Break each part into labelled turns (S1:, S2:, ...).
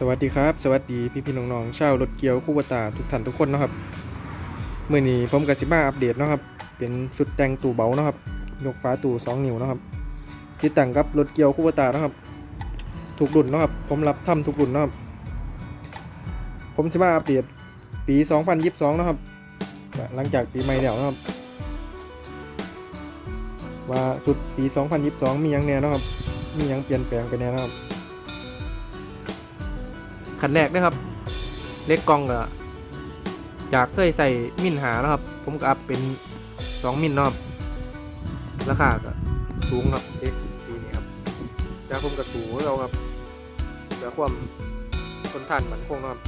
S1: สวัสดีครับ สวัสดีพี่พี่ๆน้องๆชาวรถเกียวคู่บตาทุกท่านทุกคนนะครับเมื่อนี้ผมกับสิมาอัปเดตนะครับ เป็นชุดแต่งตู้เบานะครับยกฟ้าตู้2นิ้วนะครับติดตั้งกับรถเกียวคู่บตานะครับทุกรุ่นนะครับ ผมรับทำทุกรุ่นนะครับ ผมสิมาอัปเดตปี 2022 นะครับ หลังจากปีใหม่แล้วนะครับ ว่าสุดปี 2022 มียังแน่นะครับ มียังเปลี่ยนแปลงไปแน่นะครับ ขันแรกนะครับ เล็กกองก็จากเคยใส่มินหาแล้วครับ ผมก็อัพเป็นสองมินนะครับราคาก็สูงครับเล็กปีนี้ครับจากผมก็สูงเราครับเพื่อความทนทานมันคงนะครับ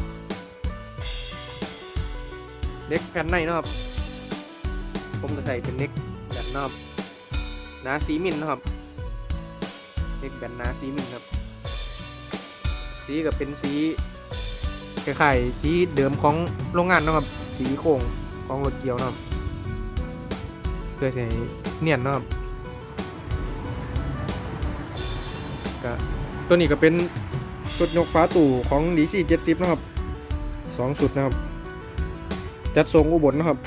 S1: เล็กแผ่นในนะครับ ผมก็ใส่เป็นเล็กแบนนะครับหนาสีมิลเนะครับเล็กแบนหนาสีมิลครับ สีก็เป็นสีคล้ายๆสีเดิมของโรงงานเนาะครับ สีโค้งของรถเกียวเนาะครับเพื่อใช้เนียนเนาะครับก็ตัวนี้ก็เป็นชุดยกฟ้าตู่ของ DC 70นะครับสองชุดนะครับ จัดทรงอุบลนะครับ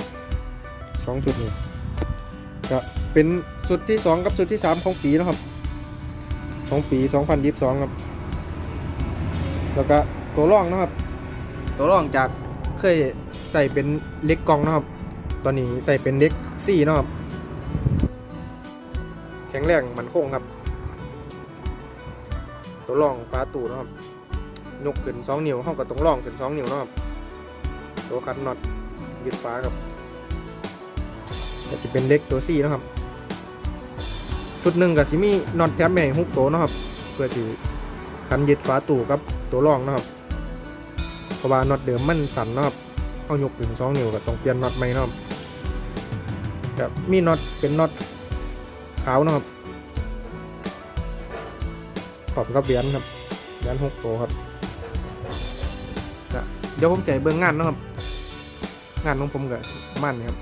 S1: สองชุดนี้ก็เป็นชุดที่สองกับชุดที่สามของปีนะครับของปี 2022 ครับ แล้วก็ตัวร่องนะครับ ตัวร่องจากเคยใส่เป็นเล็กกองนะครับ ตอนนี้ใส่เป็นเล็กซี่นะครับ แข็งแรงมันคงครับ ตัวร่องฟ้าตู่นะครับยกขึ้น2นิ้วเข้ากับตรงร่องขึ้น2นิ้วนะครับ ตัวคันน็อตยึดฟ้าครับจะเป็นเล็กตัวซี่นะครับชุดหนึ่งกับซิมีน็อตแถมแม่งฮุกโตนะครับ เพื่อที่คันยึดฝาตู้กับ ตัวรองนะครับเพราะว่าน็อตเดิมมันสั่นนะครับเอายกถึงสองนิ้วก็ต้องเปลี่ยนน็อตใหม่นะครับกับมีน็อตเป็นน็อตขาวนะครับขอบกับเหรียญครับเหรียญหกตัวครับเดี๋ยวผมให้เบื้องงานนะครับ งานของผมกับมันนี่ครับ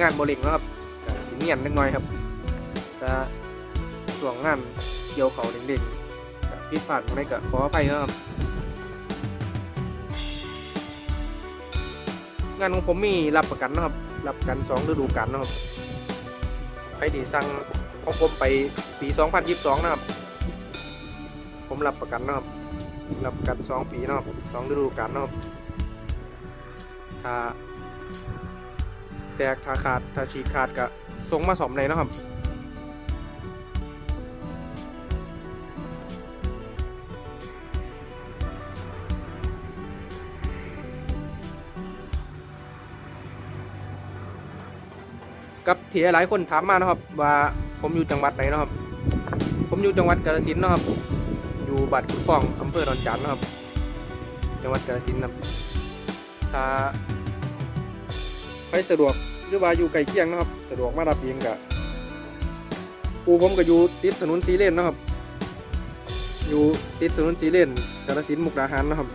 S1: งานโบลิงนะครับก็สิเงียบเล็กน้อยครับแต่ช่วงงานเกี่ยวเขาเด็กๆก็ผิดพลาดไม่ก็ขออภัยนะครับงานของผมมีรับประกันนะครับ รับประกัน2ฤดูกาลนะครับใครที่สั่งของผมไปปี 2022 นะครับ ผมรับประกันนะครับ รับประกัน 2 ปีนะครับ2ฤดูกาลนะครับถ้า แตกถ้าขาดถ้าฉีกขาดก็ส่งมาสอมเลยนะครับกับที่หลายคนถามมานะครับ ว่าผมอยู่จังหวัดไหนนะครับ ผมอยู่จังหวัดกาฬสินธุ์นะครับ อยู่บัดขุนฟ้องอำเภอดอนจานนะครับ จังหวัดกาฬสินธุ์นะครับถ้าไปสะดวก หรือว่าอยู่ใกล้เคียงนะครับ สะดวกมารับเองกะปูผมก็อยู่ติดถนนสีเลนนะครับ อยู่ติดถนนสีเลนกาฬสินมุกดาหารนะครับ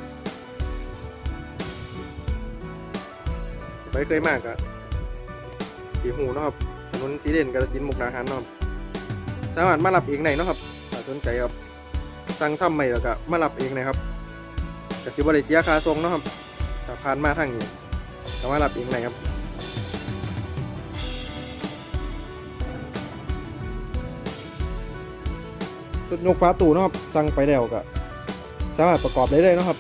S1: ไปเคยมากอะสีหูนะครับถนนสีเลนกาฬสินมุกดาหารนะครับสามารถมารับเองได้เนะครับถ้าสนใจครับสั่งทำใหม่แล้วก็มารับเองนะครับแต่สิบ่ได้เสียคาส่งนะครับถ้าผ่านมาทางนี้ก็มารับเองได้ครับ ชุดยกฟ้าตู้นะครับสั่งไปแล้วก็สามารถประกอบได้เลยนะครับ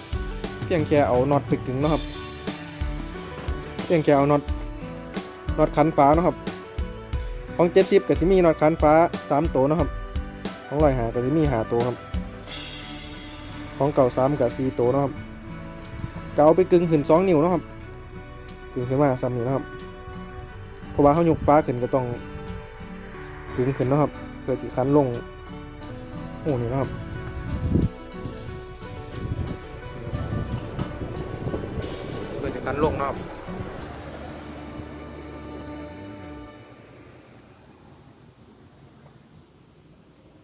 S1: เพียงแค่เอาน็อตปิดถึงนะครับ เพียงแค่เอาน็อตน็อตคันฟ้านะครับ ของเจ็ดสิบกับซิมีน็อตคันฟ้าสามตัวนะครับ ของลอยหากับซิมีหาตัวครับ ของเก่าสามกับสี่ตัวนะครับเก็เอาไปกึ่งขึ้นสองนิ้วนะครับกึ่งขึ้นมาสามนิ้วนะครับเพราะว่าเขายกฟ้าขึ้นก็ต้องดึงขึ้นนะครับเพื่อที่คันลง โอ้นี่นะครับเพื่อจะกันลงนะครับ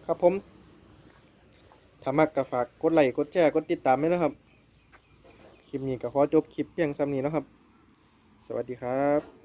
S1: ครับผมถ้ามักก็ฝากกดไลค์กดแชร์กดติดตามด้วยนะครับ คลิปนี้ก็ขอจบคลิปเพียงซ้ำนี้นะครับ สวัสดีครับ